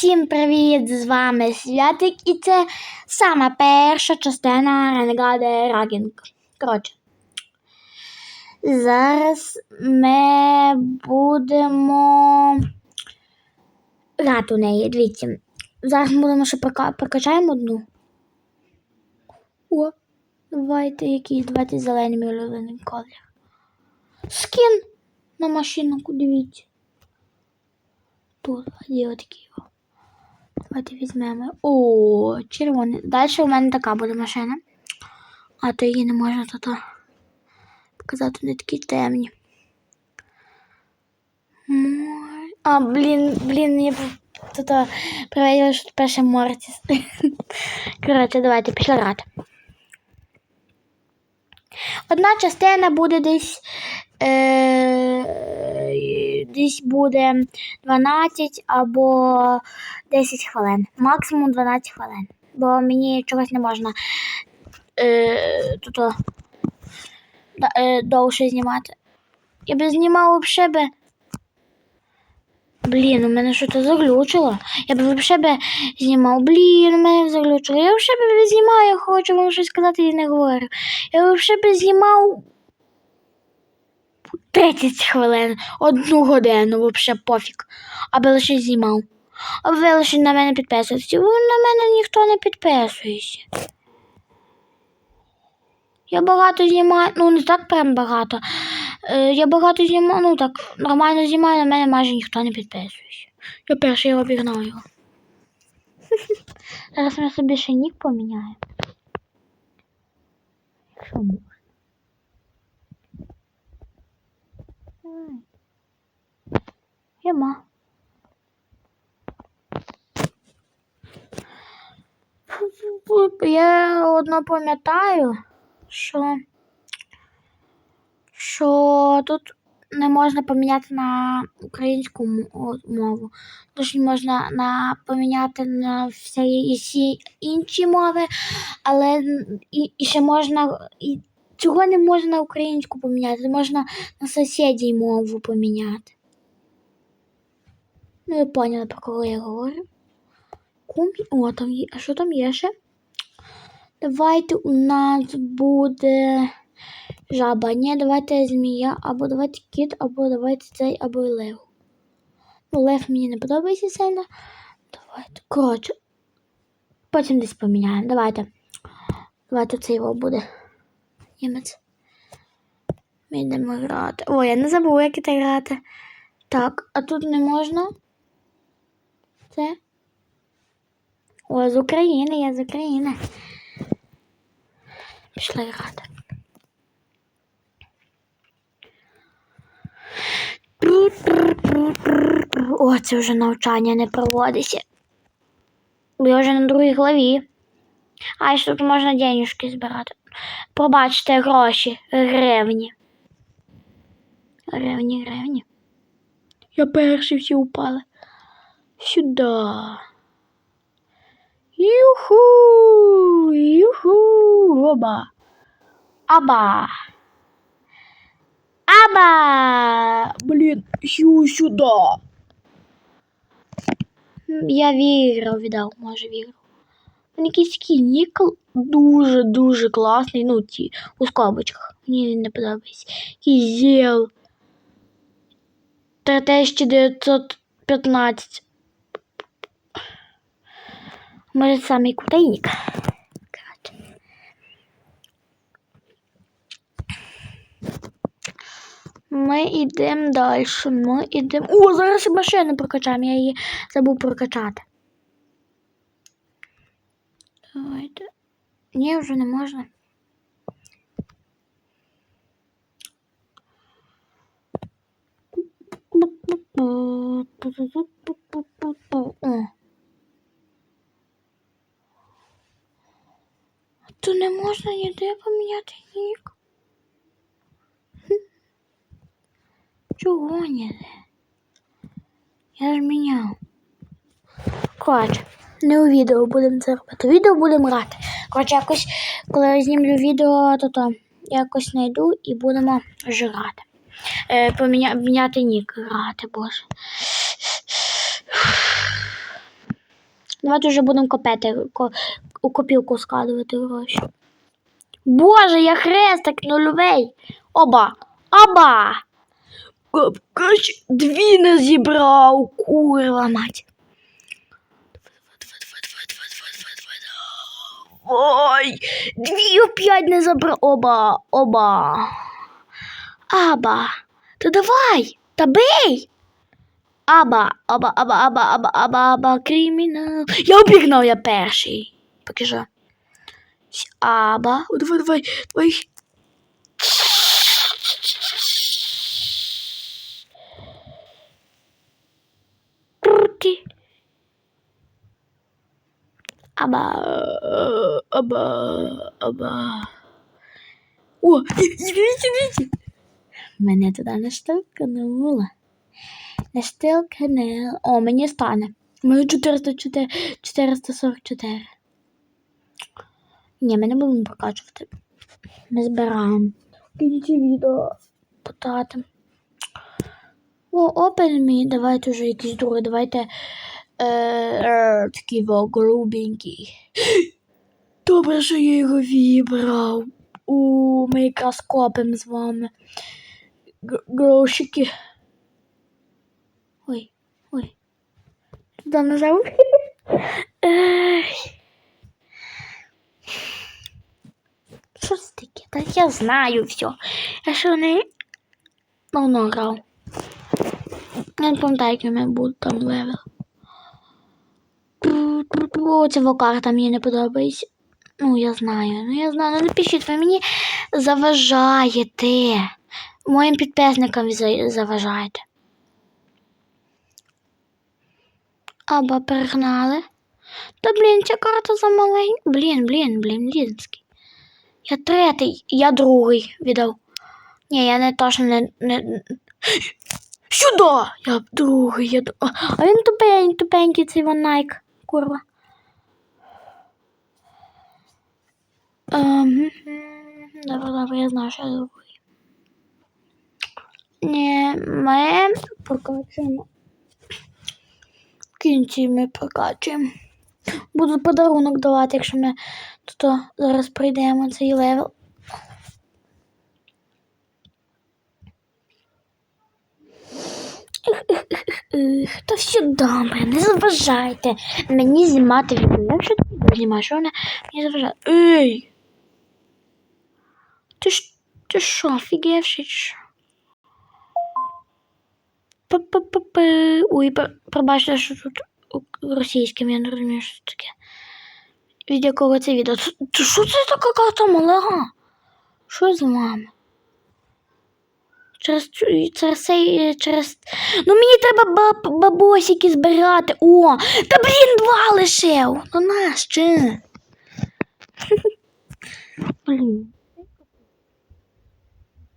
Всім привіт! З вами Святик, і це сама перша частина Ренгаде Рагінг. Коротше, зараз ми будемо грати у неї. Дивіться. Зараз ми будемо ще прока- прокачаємо одну. О, давайте якийсь, давайте зелений мій колір. Скін на машинку, дивіться. Тут є отакий. о. Давайте візьмемо. О, червоний. Далі у мене така буде машина. А то її не можна тут показати, вони такі темні. А, блін, блін, я тут проведела, що перше Мортіс. Коротше, давайте пішли грати. Одна частина буде десь. Е, десь буде 12 або 10 хвилин. Максимум 12 хвилин. Бо мені чогось не можна е, тут е, довше знімати. Я би знімав взагалі би. Блін, у мене щось заглючило. Я б взагалі би знімав. Блін, у мене заглючило. Я взагалі би знімав, я хочу вам щось сказати і не говорю. Я взагалі би знімав 30 хвилин, одну годину, взагалі пофіг. Аби лише знімав. А ви лише на мене підписуєтеся. На мене ніхто не підписується. Я багато знімаю, ну не так прям багато. Е, я багато знімаю, ну так, нормально знімаю, на мене майже ніхто не підписується. Я перший обігнав його. Зараз я собі ще нік поміняю. Що Ай. Я одно пам'ятаю, що, що тут не можна поміняти на українську мову. Тож можна на, поміняти на всі інші мови, але і, і ще можна. І, Чого не можна на українську поміняти? Можна на сусідній мову поміняти. Ну, я поняла, про кого я говорю. Кумі... О, там є. А що там є ще? Давайте у нас буде жаба. Ні, давайте змія, або давайте кіт, або давайте цей, або лев. Ну, лев мені не подобається сильно. Давайте. Коротше. Потім десь поміняємо. Давайте. Давайте цей його буде. Німець. Ми йдемо грати. Ой, я не забула, як це грати. Так, а тут не можна. Це. О, з України, я з України. Пішли грати. О, це вже навчання не проводиться. Я вже на другій главі. А ще тут можна денежки збирати. Пробачте гроші, гривні. Гривні, гривні. Я перший всі упали. Сюда. Юху! Юху! Оба. Аба. Аба! Блін, ю сюда. Я віграв віддав, може віграв. Якийсь нікл дуже-дуже класний. Ну, ті у скобочках. Мені він не подобається. Зіл. 3915. Може, самий. Коротше. Ми йдемо далі. Ми йдемо. О, зараз і машину прокачаємо. Я її забув прокачати. Давайте. Ні, вже не можна. То не можна ніде поміняти нік. Чого ніде? Я ж міняв. Коротше, не у відео будемо це робити. Відео будемо грати. Коротше, якось, коли я знімлю відео, то то якось знайду і будемо вже грати. Е, поміня... Міняти нік грати, боже. Давайте вже будемо копити, ко, у копілку складувати гроші. Боже, я хрестик нульовий. Оба. Оба. Капкач дві не зібрав, курва мать. Ой, дві опять не забрав. Оба, оба. Аба, та давай, та бей. Аба, аба, аба, аба, аба, аба, аба, кримінал. Я обігнав, я перший. Поки що. Аба. Давай, давай, давай. Аба, аба, аба. О, дивіться, дивіться. Мене туди не штовхнуло. Не штовхнуло. О, мені стане. Мені 404, 444. Ні, ми не будемо прокачувати. Ми збираємо. Кінці відео потратимо. О, open me. Давайте вже якийсь другий. Давайте е, е, такий во, голубенький. Добре, що я його вибрав. У, ми якраз копимо з вами. Грошики. Ой, ой. Туди нажав. Ей. Що це таке? Та я знаю все. Я що не давно грав. Я не пам'ятаю, який у мене був там левел. О, ця карта мені не подобається. Ну, я знаю, ну я знаю, ну напишіть, ви мені заважаєте. Моїм підписникам за- заважаєте. Або перегнали. Та блін, ця карта замаленька. Блін, блін, блін, лінський. Я третій, я другий віддав. Ні, я не точно не. не... Сюди! Я другий, я А він тупенький, тупенький цей вон Найк, добре, добре, я знаю, що я другий. Ні, ми прокачуємо. В кінці ми прокачуємо. Буду подарунок давати, якщо ми тут зараз пройдемо цей левел. Та все добре, не заважайте мені знімати відео. Якщо ти відео знімаєш, вона мені заважає. Ей! Ти ж ти що? П-п-п-п. Ой, пр- пробачте, що тут російським, я не розумію, що це таке. Від якого це відео? Що це така карта малага? Що з вами? Через, через цей, через... Ну мені треба баб, бабосики збирати. О, та блін, два лишив. Ну нащо? Блін.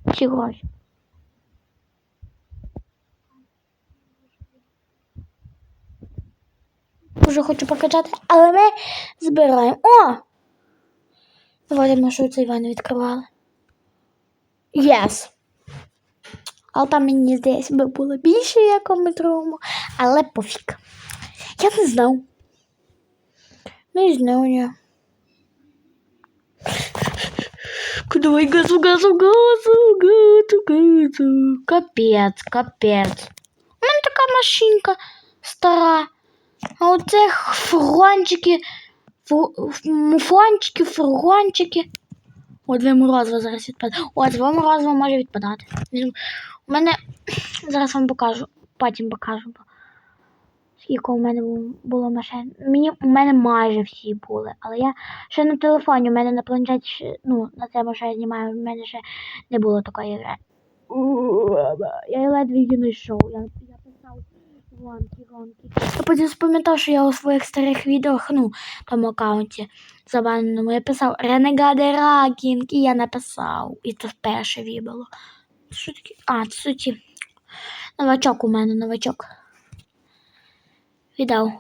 Гроші. Дуже хочу покачати, але ми збираємо. О! Давайте ми що це Іван відкривали. Yes. Але там мені здається, би було більше в якомусь другому, але пофіг. Я не знав. Не знав я. Давай газу, газу, газу, газу, газу. Капець, капець. У мене така машинка стара. А оце фургончики, муфлончики, фургончики. О, дві морозива зараз відпадає. О, два морозива може відпадати. У мене зараз вам покажу, потім покажу. Скільки у мене було машин. Мені у мене майже всі були, але я ще на телефоні, у мене на планшеті, ну, на цьому що я знімаю, у мене ще не було такої гри. Я ледве її знайшов. Я, гонки, гонки. Я потім спам'ятав, що я у своїх старих відео, ну, тому аккаунті забаненому, я писав Ренегади Ракінг, і я написав. І це перше вибило. Що таке? А, це суті. Новачок у мене, новачок. Віддав.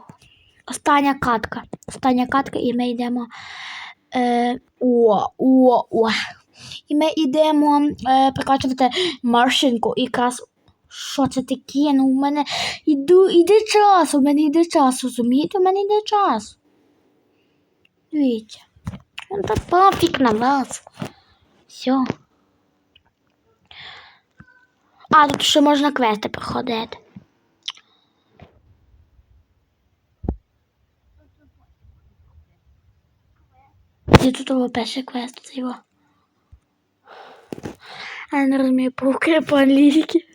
Остання катка. Остання катка, і ми йдемо. Е, о, о, о. І ми йдемо е, прокачувати маршинку. І якраз. Що це таке? Ну, у мене іду, іде час, у мене йде час, розумієте? У мене йде час. Дивіться. Ну, та пофіг на вас. Все. А, тут ще можна квести проходити. Де тут його перший квест це його? А я не розумію по по-англійськи.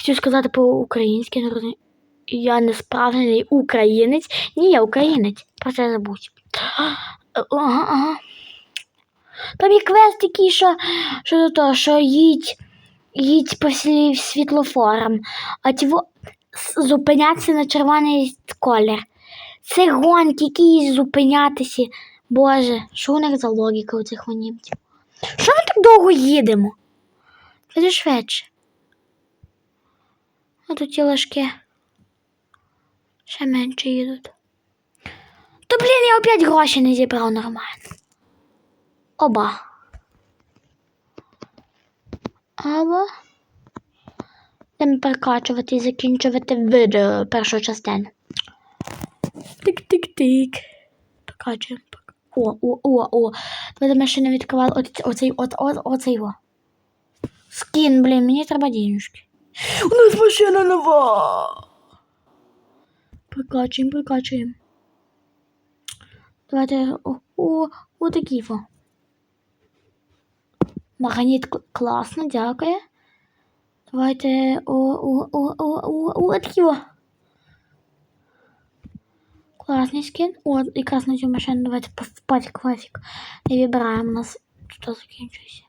Хочу сказати по-українськи, не розумію. Я не справжній українець. Ні, я українець. Про це забудь. Там є квест такий, що, що до того, що їдь, їдь по світлофорам, а тіво зупинятися на червоний колір. Це гонки, які зупинятися. Боже, що у них за логіка у цих німців? Що ми так довго їдемо? Це швидше. А тут ті ложки ще менше їдуть. То блін, я опять гроші не зібрав нормально. Оба. Або будемо перекачувати і закінчувати відео першу частину. Тик-тик-тик. Покачуємо. О, о, о, о. Давайте ще не відкривали оцей, от, оцей о. Скін, блін, мені треба денежки. У нас машина нова. Прикачуємо, прикачуємо. Давайте, о, о, о такі во. Магніт кл- класно, дякую. Давайте, о, о, о, о, о, о, такі во. Класний скін. О, якраз на цю машину давайте пафік класик. Не вибираємо у нас тут закінчується.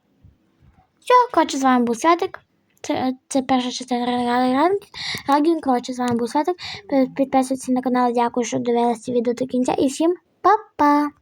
Все, коротше, з вами був Святик. Це, перша частина Рагін. Коротше, з вами був Светик. Підписуйтесь на канал. Дякую, що дивилися відео до кінця. І всім па-па!